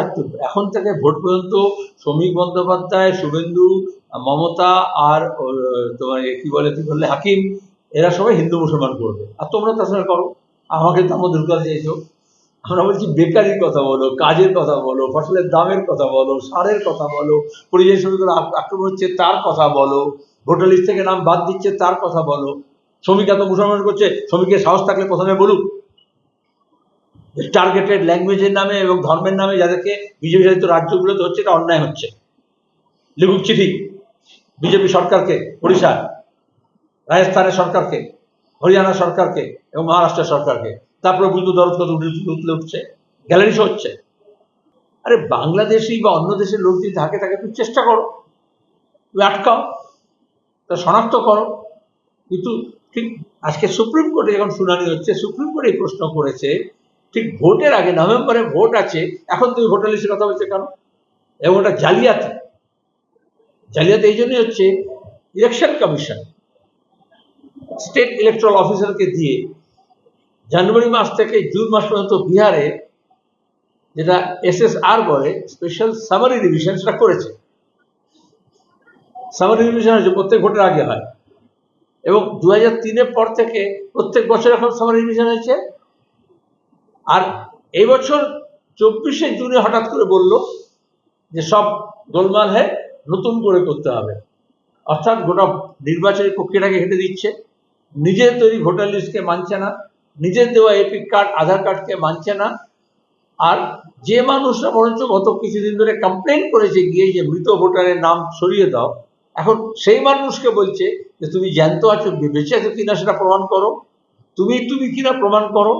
আচ্ছা এখন থেকে ভোট পর্যন্ত শ্রমিক বন্দ্যোপাধ্যায়, শুভেন্দু, মমতা আর তোমার কি বলে, কি বললে হাকিম, এরা সবাই হিন্দু মুসলমান করবে। আর তোমরা সঙ্গে করো। আমাকে তার মধ্যে ঢুকাতে চাইছো আমরা বলছি বেকারির কথা বলো, কাজের কথা বলো, ফসলের দামের কথা বলো, সারের কথা বলো, পরিযায়ী শ্রমিকরা আক্রমণ হচ্ছে তার কথা বলো, ভোটার লিস্ট থেকে নাম বাদ দিচ্ছে তার কথা বলো। শ্রমিক এত মুসলমান করছে, শ্রমিকের সাহস থাকলে প্রথমে বলুক। টার্গেটেড ল্যাঙ্গুয়েজের নামে এবং ধর্মের নামে যাদেরকে বিজেপি শাসিত রাজ্যগুলোতে হচ্ছে, এটা অন্যায় হচ্ছে। লিখুক চিঠি, বিজেপি সরকারকে, ওড়িশা, রাজস্থানের সরকারকে, হরিয়ানা সরকারকে এবং মহারাষ্ট্র সরকারকে। তারপরে বুঝব দরদ কত উঠে উঠলে উঠছে, গ্যালারি শো হচ্ছে। আরে বাংলাদেশি বা অন্য দেশের লোক যদি থাকে, তাকে তুমি চেষ্টা করো। তুমি আটকাও, তা শনাক্ত করো। কিন্তু ঠিক আজকে সুপ্রিম কোর্টে যখন শুনানি হচ্ছে, সুপ্রিম কোর্ট এই প্রশ্ন করেছে ঠিক ভোটের আগে নভেম্বরে ভোট আছে, এখন তুমি ভোটার লিস্টের কথা বলছে কেন? এবং ওটা জালিয়াতি। জালিয়াতি এই জন্যই হচ্ছে ইলেকশন কমিশন স্টেট ইলেকট্রাল অফিসারকে দিয়ে জানুয়ারি মাস থেকে জুন মাস পর্যন্ত বিহারে যেটা এসএসআর বলে স্পেশাল সামারি রিভিশন সেটা করেছে। সামারি রিভিশন হচ্ছে প্রত্যেক ভোটের আগে হয়। এবং দু হাজার তিনের পর থেকে প্রত্যেক বছর এখন সামারি রিভিশন হয়েছে। আর এই বছর চব্বিশে জুনে হঠাৎ করে বলল যে সব গোলমাল হ্যাঁ নতুন করে করতে হবে। অর্থাৎ গোটা নির্বাচনী প্রক্রিয়াটাকে হেঁটে দিচ্ছে। নিজের তৈরি ভোটার লিস্টকে মানছে না। নিজের দেওয়া এপিক কার্ড, আধার কার্ডকে মানছে না। আর যে মানুষরা বরঞ্চ গত কিছুদিন ধরে কমপ্লেন করেছে, গিয়ে যে মৃত ভোটারের নাম সরিয়ে দাও, এখন সেই মানুষকে বলছে যে, তুমি জ্যান্ত আছো, বেঁচে আছো কিনা সেটা প্রমাণ করো। তুমি তুমি কিনা প্রমাণ করো?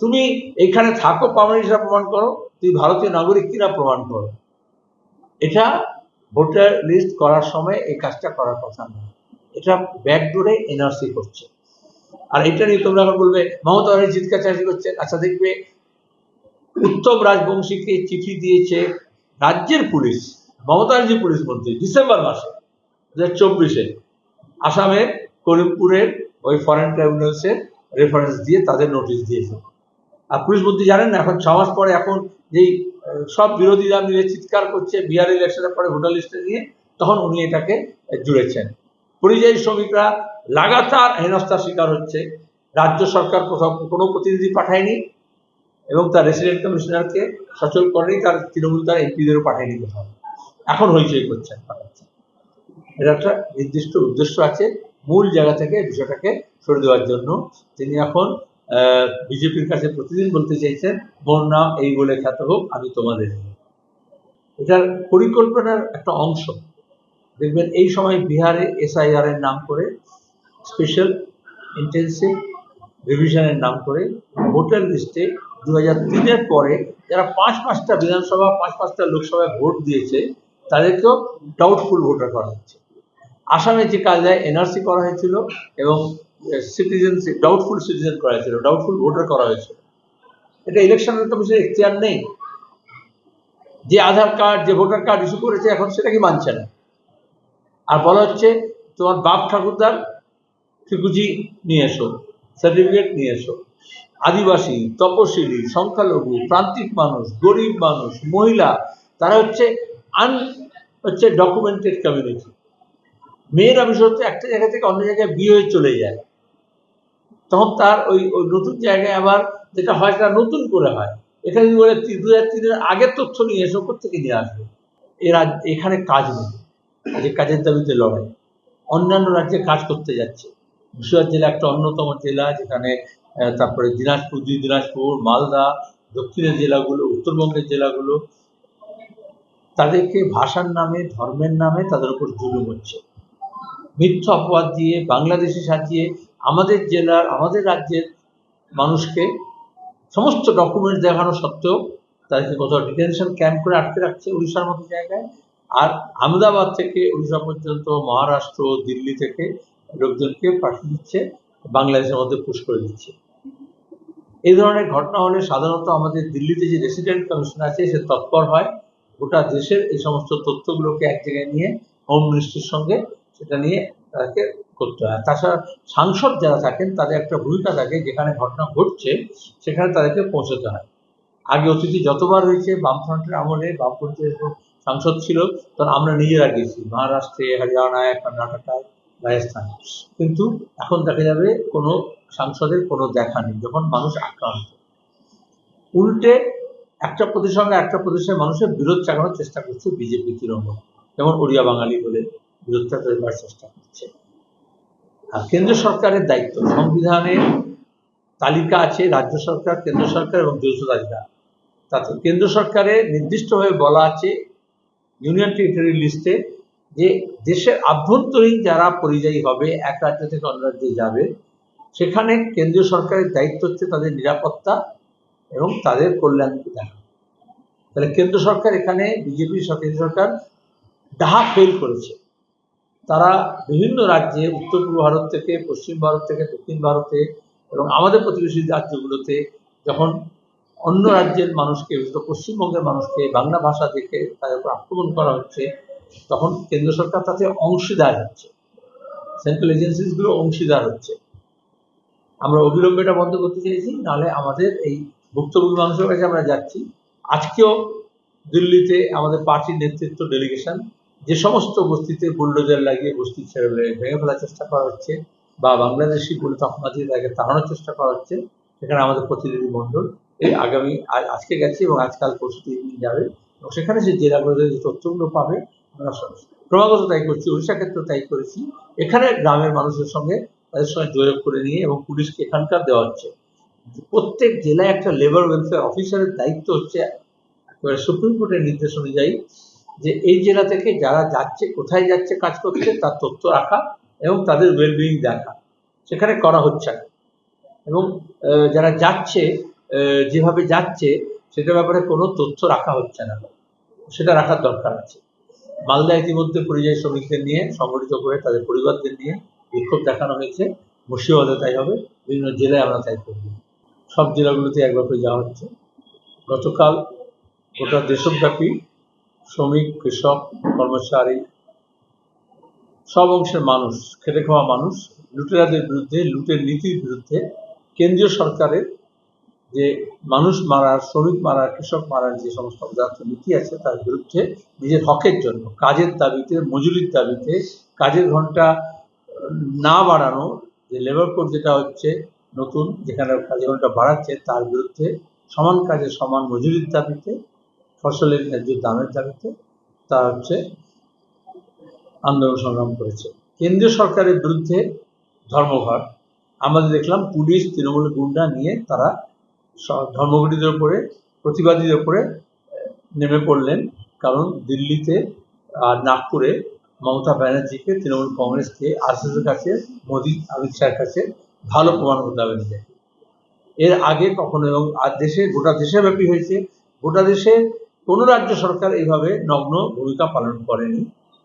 তুমি এখানে থাকো পার্মানেন্ট সেটা প্রমাণ করো, তুমি ভারতীয় নাগরিক কিনা প্রমাণ করো। এটা ভোটার লিস্ট করার সময় এই কাজটা করার কথা নয় এটা ব্যাকডোরে এনআরসি করছে। আর এটা নিয়ে তোমরা এখন বলবে, মমতা ব্যানার্জি চাষি করছে। আচ্ছা দেখবে, উত্তম রাজবংশীকে চিঠি দিয়েছে রাজ্যের পুলিশ, মমতা ব্যানার্জি পুলিশ মন্ত্রী ডিসেম্বর মাসে দু হাজার চব্বিশে। আসামের করিমপুরের ওই ফরেন ট্রাইব্যুনালসের রেফারেন্স দিয়ে তাদের নোটিশ দিয়েছে। আর পুলিশ মন্ত্রী জানেন এখন ছ মাস পরে এখন যেই সব বিরোধীরা মিলে চিৎকার করছে বিহার ইলেকশনের পরে ভোটার লিস্টে নিয়ে তখন উনি এটাকে জুড়েছেন। পরিযায়ী শ্রমিকরা লাগাতার হেনস্থার শিকার হচ্ছে। রাজ্য সরকার কোথাও কোনো প্রতিনিধি পাঠায়নি এবং তার রেসিডেন্ট কমিশনারকে সচল করেনি, তার তৃণমূল তার এমপিদেরও পাঠায়নি কোথাও এখন হইচই করছেন এটা একটা নির্দিষ্ট উদ্দেশ্য আছে। মূল জায়গা থেকে বিষয়টাকে সরে দেওয়ার জন্য। তিনি এখন বিজেপির কাছে প্রতিদিন বলতে চাইছেন মোর নাম এই বলে খ্যাত হোক, আমি তোমাদের। এটার পরিকল্পনার একটা অংশ। দেখবেন এই সময় বিহারে এসআইআর এর নাম করে স্পেশাল ইন্টেন্সিভ রিভিশনের নাম করে, ভোটার লিস্টে দু হাজার তিনের পরে যারা পাঁচ পাঁচটা বিধানসভা, পাঁচ পাঁচটা লোকসভায় ভোট দিয়েছে, তাদেরকেও ডাউটফুল ভোটার করা হচ্ছে। আসামে যে কায়দায় এনআরসি করা হয়েছিল এবং সিটিজেনশিপ ডাউটফুল সিটিজেন করা হয়েছিল ডাউটফুল ভোটার করা হয়েছিল। এটা ইলেকশন কমিশনের এখতিয়ার নেই। যে আধার কার্ড যে ভোটার কার্ড ইস্যু করেছে এখন সেটা কি মানছে না? আর বলা হচ্ছে, তোমার বাপ ঠাকুরদার ঠিকুজি নিয়ে এসো সার্টিফিকেট নিয়ে এসো। আদিবাসী, তপশিলি, সংখ্যালঘু, প্রান্তিক মানুষ, গরিব মানুষ, মহিলা, তারা হচ্ছে আন, হচ্ছে ডকুমেন্টেড কমিউনিটি মেয়েরা বিশেষত একটা জায়গা থেকে অন্য জায়গায় বিয়ে হয়ে চলে যায়। তখন তার ওই ওই নতুন জায়গায় আবার যেটা হয় সেটা নতুন করে হয়। যদি বলে দু হাজার তিনের আগের তথ্য নিয়ে এসো থেকে নিয়ে আসবে? এ রাজ, এখানে কাজ নেই। যে কাজের দাবিতে লড়াই অন্যান্য রাজ্যে কাজ করতে যাচ্ছে। মুর্শিদাবাদ জেলা একটা অন্যতম জেলা, যেখানে তারপরে দিনাজপুর, দুই দিনাজপুর, মালদা, দক্ষিণের জেলাগুলো, উত্তরবঙ্গের জেলাগুলো, তাদেরকে ভাষার নামে, ধর্মের নামে তাদের উপর জুলুম হচ্ছে। মিথ্যা অপবাদ দিয়ে বাংলাদেশি সাজিয়ে আমাদের জেলার, আমাদের রাজ্যের মানুষকে সমস্ত ডকুমেন্ট দেখানো সত্ত্বেও তাদেরকে কোথাও ডিটেনশন ক্যাম্প করে আটকে রাখছে উড়িষ্যার মতো জায়গায়। আর আহমেদাবাদ থেকে উড়িষ্যা পর্যন্ত, মহারাষ্ট্র, দিল্লি থেকে লোকজনকে পাঠিয়ে দিচ্ছে, বাংলাদেশের মধ্যে পুশ করে দিচ্ছে। এই ধরনের ঘটনা হলে সাধারণত আমাদের দিল্লিতে যে রেসিডেন্ট কমিশন আছে, সে তৎপর হয়। গোটা দেশের এই সমস্ত তথ্যগুলোকে এক জায়গায় নিয়ে হোম মিনিস্ট্রির সঙ্গে সেটা নিয়ে তাদেরকে করতে হয়। তাছাড়া সাংসদ যারা থাকেন, তাদের একটা ভূমিকা থাকে, যেখানে ঘটনা ঘটছে, সেখানে তাদেরকে পৌঁছতে হয়। আগে অতীতে যতবার হয়েছে, বামফ্রন্টের আমলে বামপন্থী যখন সাংসদ ছিল, তখন আমরা নিজেরা গেছি মহারাষ্ট্রে হরিয়ানায় কর্ণাটকায় রাজস্থান। কিন্তু এখন দেখা যাবে কোনো সাংসদের কোনো দেখা নেই, যখন মানুষ আক্রান্ত। উল্টে একটা সঙ্গে একটা প্রদেশের মানুষের বিরোধ চাগানোর চেষ্টা করছে বিজেপি, তৃণমূল, যেমন ওড়িয়া বাঙালি বলে। বিরোধটা তৈরি করার চেষ্টা করছে। আর কেন্দ্র সরকারের দায়িত্ব সংবিধানের তালিকা আছে, রাজ্য সরকার, কেন্দ্র সরকার এবং যৌথ তালিকা। তাতে কেন্দ্র সরকারে নির্দিষ্টভাবে বলা আছে ইউনিয়ন টেরিটরি লিস্টে যে দেশের আভ্যন্তরীণ যারা পরিযায়ী হবে, এক রাজ্য থেকে অন্য রাজ্যে যাবে, সেখানে কেন্দ্রীয় সরকারের দায়িত্ব হচ্ছে তাদের নিরাপত্তা এবং তাদের কল্যাণকে দেখা। তাহলে কেন্দ্র সরকার এখানে বিজেপি সরকার ডাহা ফেল করেছে। তারা বিভিন্ন রাজ্যে উত্তর পূর্ব ভারত থেকে, পশ্চিম ভারত থেকে, দক্ষিণ ভারতে এবং আমাদের প্রতিবেশী রাজ্যগুলোতে যখন অন্য রাজ্যের মানুষকে, বিশেষত পশ্চিমবঙ্গের মানুষকে, বাংলা ভাষা দেখে তাদের উপর আক্রমণ করা হচ্ছে, তখন কেন্দ্র সরকার তাতে অংশীদার হচ্ছে। সেন্ট্রাল এজেন্সিসগুলো অংশীদার হচ্ছে। আমরা অবিলম্বে এটা বন্ধ করতে চাইছি, নাহলে আমাদের এই ভুক্তভোগী মানুষের কাছে আমরা যাচ্ছি। আজকেও দিল্লিতে আমাদের পার্টির নেতৃত্ব ডেলিগেশন যে সমস্ত বস্তিতে বুলডোজার লাগিয়ে বস্তি ছেড়ে ভেঙে ফেলার চেষ্টা করা হচ্ছে, বা বাংলাদেশি বলে তকমা তাকে তাড়ানোর চেষ্টা করা হচ্ছে, সেখানে আমাদের প্রতিনিধি মণ্ডল এই আগামী আজকে গেছে এবং আজকাল দিন যাবে। এবং সেখানে যে জেলাগুলোতে যে তথ্যগুলো পাবে, আমরা ক্রমাগত তাই করছি, উড়িষ্যা ক্ষেত্রে তাই করেছি। এখানে গ্রামের মানুষের সঙ্গে তাদের সঙ্গে যোগাযোগ করে নিয়ে এবং পুলিশকে এখানকার দেওয়া হচ্ছে। প্রত্যেক জেলায় একটা লেবার ওয়েলফেয়ার অফিসারের দায়িত্ব হচ্ছে সুপ্রিম কোর্টের নির্দেশ অনুযায়ী যে এই জেলা থেকে যারা যাচ্ছে, কোথায় যাচ্ছে কাজ করছে, তার তথ্য রাখা এবং তাদের ওয়েলবিং দেখা। সেখানে করা হচ্ছে না। এবং যারা যাচ্ছে যেভাবে যাচ্ছে, সেটার ব্যাপারে কোনো তথ্য রাখা হচ্ছে না। সেটা রাখার দরকার আছে। মালদা ইতিমধ্যে পরিযায়ী শ্রমিকদের নিয়ে, সংগঠিত করে তাদের পরিবারদের নিয়ে বিক্ষোভ দেখানো হয়েছে। মুর্শিদাবাদে তাই হবে, বিভিন্ন জেলায় আমরা তাই করব। সব জেলাগুলোতে একবার করে যাওয়া হচ্ছে। গতকাল গোটা দেশব্যাপী শ্রমিক, কৃষক, কর্মচারী, সব অংশের মানুষ, খেটে খাওয়া মানুষ, লুটেরাদের বিরুদ্ধে, লুটের নীতির বিরুদ্ধে কেন্দ্রীয় সরকারের যে মানুষ মারার শ্রমিক মারার কৃষক মারার যে সমস্ত অপদার্থ নীতি আছে, তার বিরুদ্ধে নিজের হকের জন্য, কাজের দাবিতে, মজুরির দাবিতে, কাজের ঘণ্টা না বাড়ানো, যে লেবার কোড যেটা হচ্ছে নতুন, যেখানে কাজের ঘণ্টা বাড়াচ্ছে, তার বিরুদ্ধে সমান কাজে সমান মজুরির দাবিতে ফসলের ন্যায্য দামের দাবিতে তা হচ্ছে আন্দোলন সংগ্রাম করেছে। কেন্দ্রীয় সরকারের বিরুদ্ধে ধর্মঘট আমাদের দেখলাম, পুলিশ তৃণমূল গুন্ডা নিয়ে তারা ধর্মঘটীদের উপরে, প্রতিবাদীদের উপরে নেমে পড়লেন। কারণ দিল্লিতে আর নাগপুরে মমতা ব্যানার্জিকে তৃণমূল কংগ্রেসকে আরএসএসের কাছে, মোদী, অমিত শাহের কাছে ভালো প্রমাণ করতে হবে এর আগে কখনো এবং আর দেশে, গোটা দেশে ব্যাপী হয়েছে। গোটা দেশে কোনো রাজ্য সরকার এইভাবে নগ্ন ভূমিকা পালন করেনি।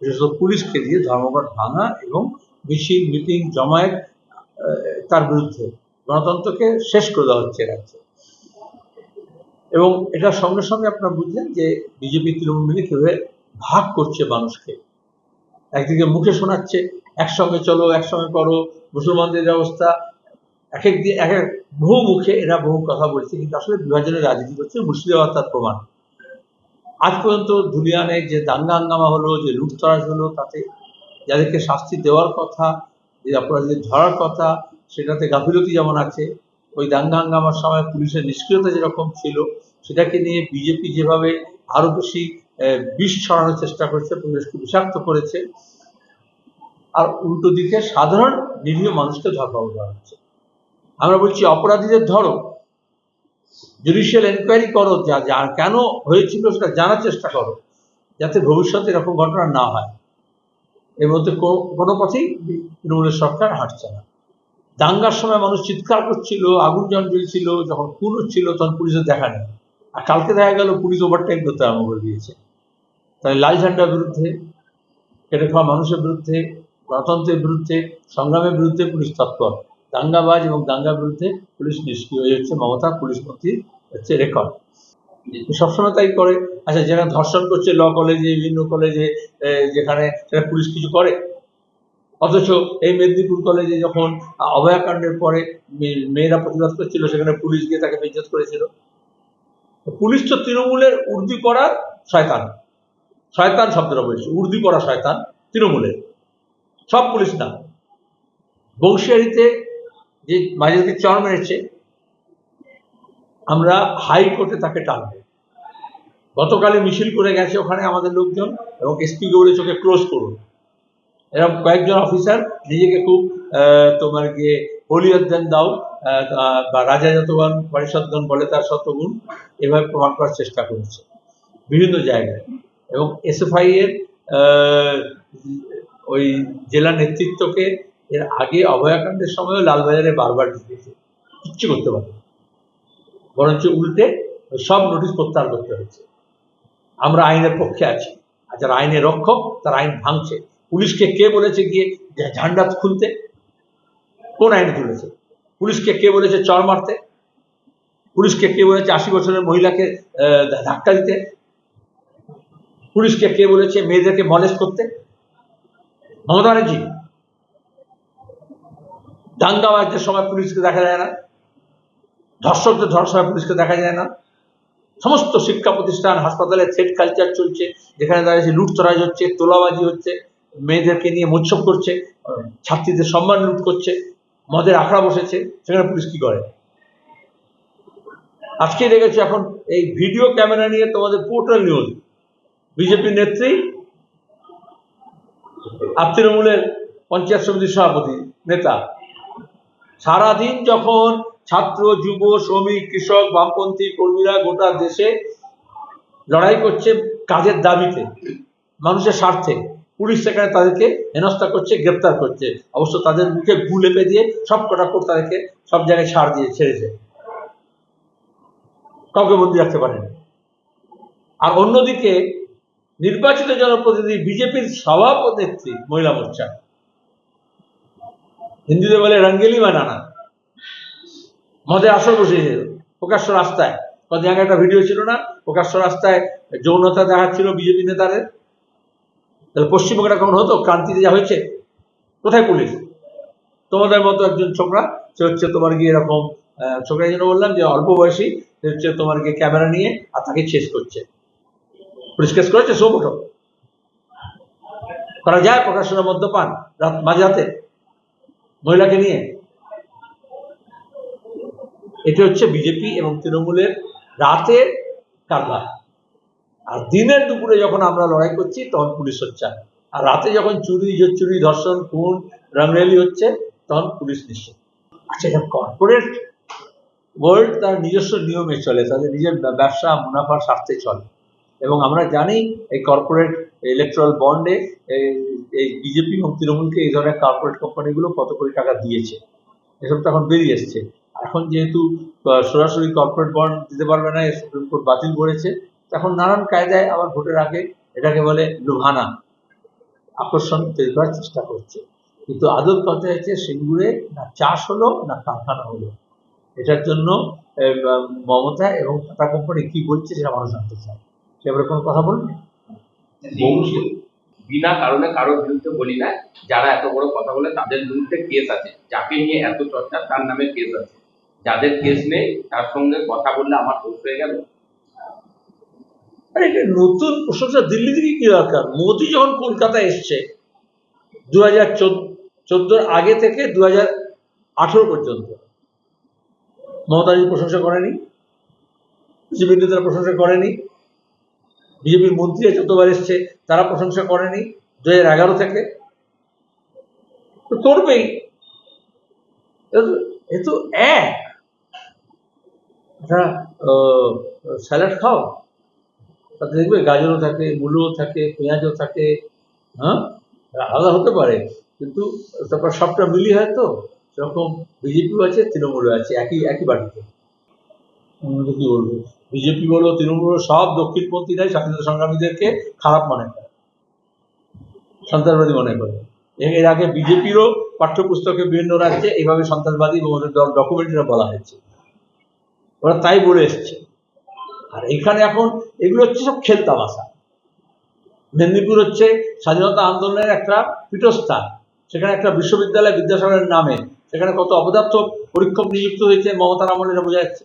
বিশেষত পুলিশকে দিয়ে ধর্মঘট ভাঙা এবং মিছিল, মিটিং, জমায়েত তার বিরুদ্ধে গণতন্ত্রকে শেষ করে দেওয়া হচ্ছে রাজ্যে। এবং এটার সঙ্গে সঙ্গে আপনারা বুঝলেন যে বিজেপি, তৃণমূল মিলে কীভাবে ভাগ করছে মানুষকে। একদিকে মুখে শোনাচ্ছে, একসঙ্গে চলো, একসঙ্গে করো, মুসলমানদের ব্যবস্থা, এক এক দিয়ে, এক এক বহু মুখে এরা বহু কথা বলছে, কিন্তু আসলে বিভাজনের রাজনীতি করছে মুর্শিদাবাদ তার প্রমাণ। আজ পর্যন্ত ধুলিয়ানে যে দাঙ্গা হাঙ্গামা হলো, যে লুটতরাজ হলো, তাতে যাদেরকে শাস্তি দেওয়ার কথা, যে অপরাধীদের ধরার কথা, সেটাতে গাফিলতি যেমন আছে, ওই দাঙ্গা হাঙ্গামার সময় পুলিশের নিষ্ক্রিয়তা যেরকম ছিল, সেটাকে নিয়ে বিজেপি যেভাবে আরও বেশি বিষ ছড়ানোর চেষ্টা করেছে পুলিশকে বিষাক্ত করেছে, আর উল্টো দিকে সাধারণ নিরীহ মানুষকে ধরপাকড় করা হচ্ছে। আমরা বলছি, অপরাধীদের ধরো। জুডিশিয়াল এনকোয়ারি করো, যা যা কেন হয়েছিল সেটা জানার চেষ্টা করো, যাতে ভবিষ্যতে এরকম ঘটনা না হয়। এর মধ্যে কোনো পথেই তৃণমূলের সরকার হাঁটছে না। দাঙ্গার সময় মানুষ চিৎকার করছিল, আগুন জন জ্বলছিল, যখন খুন হচ্ছিল, তখন পুলিশের দেখা নেই। আর কালকে দেখা গেল, পুলিশ ওভারটেক করতে আরম্ভ করে দিয়েছে। তাই লাল ঝান্ডার বিরুদ্ধে, কেটে খাওয়া মানুষের বিরুদ্ধে, গণতন্ত্রের বিরুদ্ধে, সংগ্রামের বিরুদ্ধে পুলিশ তৎপর। দাঙ্গাবাজ এবং দাঙ্গার বিরুদ্ধে পুলিশ নিষ্ক্রিয় হচ্ছে মমতা, পুলিশ মন্ত্রীর হচ্ছে রেকর্ড সবসময় তাই করে। আচ্ছা যারা ধর্ষণ করছে ল কলেজে বিভিন্ন কলেজে যেখানে সেটা পুলিশ কিছু করে? অথচ এই মেদিনীপুর কলেজে যখন অভয়াকাণ্ডের পরে মেয়েরা প্রতিবাদ করছিল, সেখানে পুলিশ গিয়ে তাকে বেজ্জত করেছিল। পুলিশ তো তৃণমূলের উর্দি করার শয়তান। শয়তান শব্দটা বলছে উর্দি করা শয়তান তৃণমূলের। সব পুলিশ না। বংশিয়ারিতে যে মাঝে চর মেরেছে আমরা হাইকোর্টে তাকে টানবো। গতকালে মিছিল করে গেছে ওখানে আমাদের লোকজন এবং এসপিকে বলে চোখে ক্লোজ করুন। এরকম কয়েকজন অফিসার নিজেকে খুব তোমার গিয়ে হলিয়দ্দান দাও বা রাজা যতগণ, পরিষদগণ বলে তার শতগুণ, এভাবে প্রমাণ করার চেষ্টা করেছে। বিভিন্ন জায়গায়। এবং এসএফআই এর ওই জেলা নেতৃত্বকে এর আগে অভয়াকাণ্ডের সময়ও লালবাজারে বারবার দিয়েছে কিচ্ছু করতে পারে বরঞ্চ উল্টে সব নোটিশ প্রত্যাহার করতে হয়েছে। আমরা আইনের পক্ষে আছি আর যারা আইনের রক্ষক, তারা আইন ভাঙছে। পুলিশকে কে বলেছে গিয়ে ঝান্ডা খুলতে? কোন আইন তুলেছে পুলিশকে কে বলেছে চর মারতে? পুলিশকে কে বলেছে আশি বছরের মহিলাকে ধাক্কা দিতে? পুলিশকে কে বলেছে মেয়েদেরকে মলেজ করতে? মমতা ব্যানার্জি? দাঙ্গাবাজদের সময় পুলিশকে দেখা যায় না। ধর্ষকদের সময় পুলিশকে দেখা যায় না। সমস্ত শিক্ষা প্রতিষ্ঠান, হাসপাতালে থ্রেড কালচার চলছে, যেখানে দাঁড়িয়ে লুটতরাজ হচ্ছে, তোলাবাজি হচ্ছে, মেয়েদেরকে নিয়ে মোৎসব করছে, ছাত্রীদের সম্মান লুট করছে, মদের আখড়া বসেছে, সেখানে পুলিশ কি করে? আজকে দেখেছি এখন এই ভিডিও ক্যামেরা নিয়ে তোমাদের পোর্টাল নিউজ। বিজেপি নেত্রী আর তৃণমূলের পঞ্চায়েত সমিতির সভাপতি, নেতা। সারাদিন যখন ছাত্র, যুব, শ্রমিক, কৃষক, বামপন্থী কর্মীরা গোটা দেশে লড়াই করছে কাজের দাবিতে, মানুষের স্বার্থে। পুলিশ সেখানে তাদেরকে হেনস্থা করছে, গ্রেপ্তার করছে। অবশ্য তাদের মুখে গু লেপে দিয়ে সব কটা কোর্ট তাদেরকে সব জায়গায় ছাড় দিয়ে ছেড়েছে। কাউকে বন্দি রাখতে পারেন। আর অন্যদিকে নির্বাচিত জনপ্রতিনিধি, বিজেপির সভাপতি মহিলা মোর্চা। হিন্দিতে বলে রঙ্গেলি বানানা। মদের আসর বসিয়েছে প্রকাশ্য রাস্তায়। কদিন আগে একটা ভিডিও ছিল না? প্রকাশ্য রাস্তায় যৌনতা দেখাচ্ছিল বিজেপি নেতাদের। তাহলে পশ্চিমবঙ্গটা কেমন হতো? ক্রান্তিতে যা হয়েছে? কোথায় পুলিশ? তোমাদের মতো একজন ছোকরা, সে হচ্ছে তোমার গিয়ে এরকম ছোকরা জন্য বললাম যে অল্প বয়সী, সে হচ্ছে তোমার গিয়ে ক্যামেরা নিয়ে আর তাকে শেষ করছে। পুলিশ কেস করেছে? সব ওঠো। করা যায়? প্রকাশনের মদ্যপান? রাত মাঝরাতে মহিলাকে নিয়ে? এটি হচ্ছে বিজেপি এবং তৃণমূলের রাতে কারবার আর দিনের দুপুরে যখন আমরা লড়াই করছি, তখন পুলিশ হচ্ছে আর। রাতে যখন চুরি চুরি, ধর্ষণ, খুন রামরেলি হচ্ছে, তখন পুলিশ নিশ্চিত আচ্ছা এটা কর্পোরেট ওয়ার্ল্ড তার নিজস্ব নিয়মে চলে, তাদের নিজের ব্যবসা, মুনাফার স্বার্থে চলে। এবং আমরা জানি এই কর্পোরেট ইলেকট্রাল বন্ডে এই বিজেপি এবং তৃণমূলকে এই ধরনের কর্পোরেট কোম্পানিগুলো কত কোটি টাকা দিয়েছে। এসব তো এখন বেরিয়ে এসছে। এখন যেহেতু সরাসরি কর্পোরেট বন্ড দিতে পারবে না সুপ্রিম কোর্ট বাতিল করেছে তখন নানান কায়দায় আবার ভোটের আগে এটাকে বলে লুভানা আকর্ষণ তৈরি করার চেষ্টা করছে। কিন্তু আদর কথা হচ্ছে সিঙ্গুরে না চাষ হলো, না কারখানা হলো। এটার জন্য মমতা এবং টাটা কোম্পানি কি বলছে সেটা মানুষ জানতে চায়। সে ব্যাপারে কোনো কথা বলুন? বিনা কারণে কারোর বিরুদ্ধে বলি না, যারা এত বড় কথা বলে তাদের বিরুদ্ধে কেস আছে। যাকে নিয়ে এত চর্চা, তার নামে কেস আছে। যাদের কেস নেই, তার সঙ্গে কথা বললে আমার দোষ হয়ে গেল। আরে নতুন প্রশংসা দিল্লি থেকে কি দরকার? মোদি যখন কলকাতায় এসছে দু হাজার চোদ্দোর আগে থেকে দু হাজার আঠেরো পর্যন্ত মমতাজি প্রশংসা করেনি, বিজেপি নেতারা প্রশংসা করেনি, বিজেপির মন্ত্রীরা যতবার এসছে, তারা প্রশংসা করেনি দু হাজার এগারো থেকে। করবেই। এ তো এক। একটা স্যালাড খাও? তাতে দেখবে গাজরও থাকে, মূলও থাকে, পেঁয়াজও থাকে হ্যাঁ? আলাদা হতে পারে, কিন্তু তারপর সবটা মিলিয়ে হয় তো, সেরকম বিজেপিও আছে, তৃণমূলও আছে, একই একই বাড়িতে অন্যদের কি বলব? বিজেপি বলো, তৃণমূল সব দক্ষিণপন্থীরাই স্বাধীনতা সংগ্রামীদেরকে খারাপ মনে করে। সন্ত্রাসবাদী মনে করে। এর আগে বিজেপিরও পাঠ্যপুস্তকে বিভিন্ন রাজ্যে এইভাবে সন্ত্রাসবাদী ডকুমেন্টারি বলা হয়েছে। ওরা তাই বলে এসছে। আর এখানে এখন এগুলো হচ্ছে সব খেলতা খেলতামাশা মেদিনীপুর হচ্ছে স্বাধীনতা আন্দোলনের একটা পীঠস্থান। সেখানে একটা বিশ্ববিদ্যালয় বিদ্যাসাগরের নামে সেখানে কত অপদার্থ পরীক্ষক নিযুক্ত হয়েছে মমতার আমলে বোঝা যাচ্ছে।